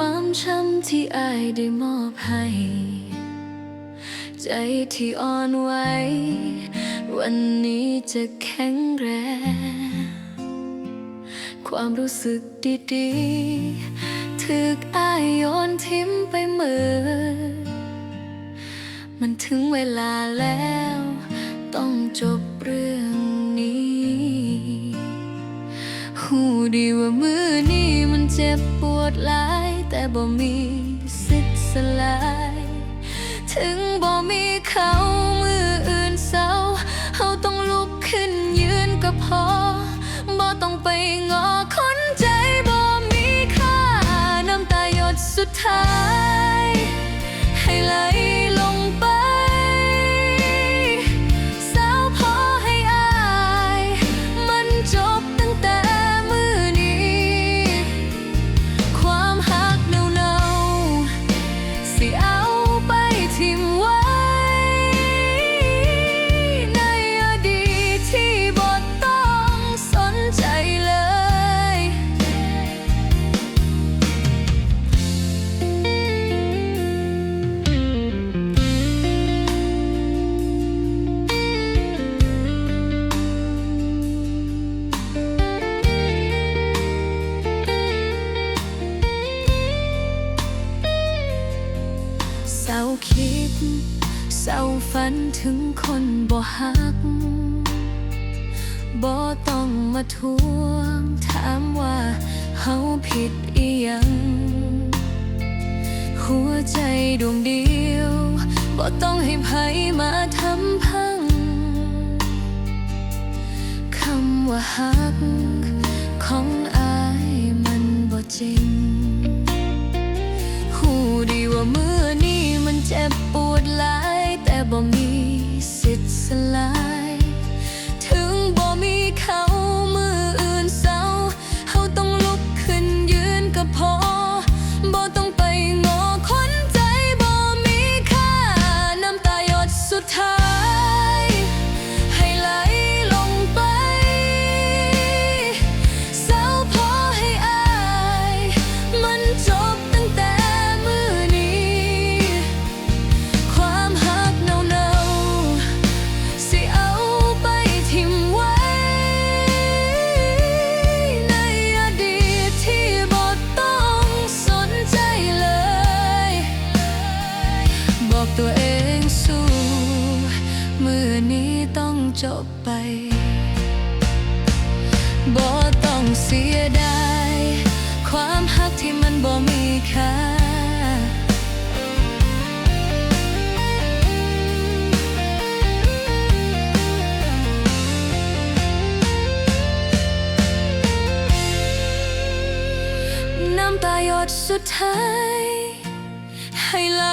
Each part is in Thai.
ความช้ำที่อายได้มอบให้ ใจที่อ่อนไหววันนี้จะแข็งแรง ความรู้สึกดีๆถึกอายโยนทิ้มไปเมื่อมันถึงเวลาแล้ว ต้องจบเรื่องนี้หูดีว่ามือนี้มันเจ็บปวดหลาย แต่บ่มีสิทธิ์สลาย ถึงบ่มีเขามืออื่นเศร้าเฮาต้องลุกขึ้นยืนก็พอบ่ต้องไปงอคนใจบ่มีค่าน้ำตาหยดสุดท้าย ศร้าคิด เศร้าฝันถึงคนบ่ฮัก บ่ต้องมาทวง ถามว่าเฮาผิดอีหยัง หัวใจดวงเดียว บ่ต้องให้ไผมาทำพัง คำว่าฮัก ของอายมันบ่จริง จบไป บ่ต้องเสียดาย ความหักที่มันบ่มีค่า น้ำตาหยดสุดท้าย ให้ไหล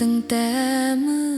ตั้งแต่เมื่อ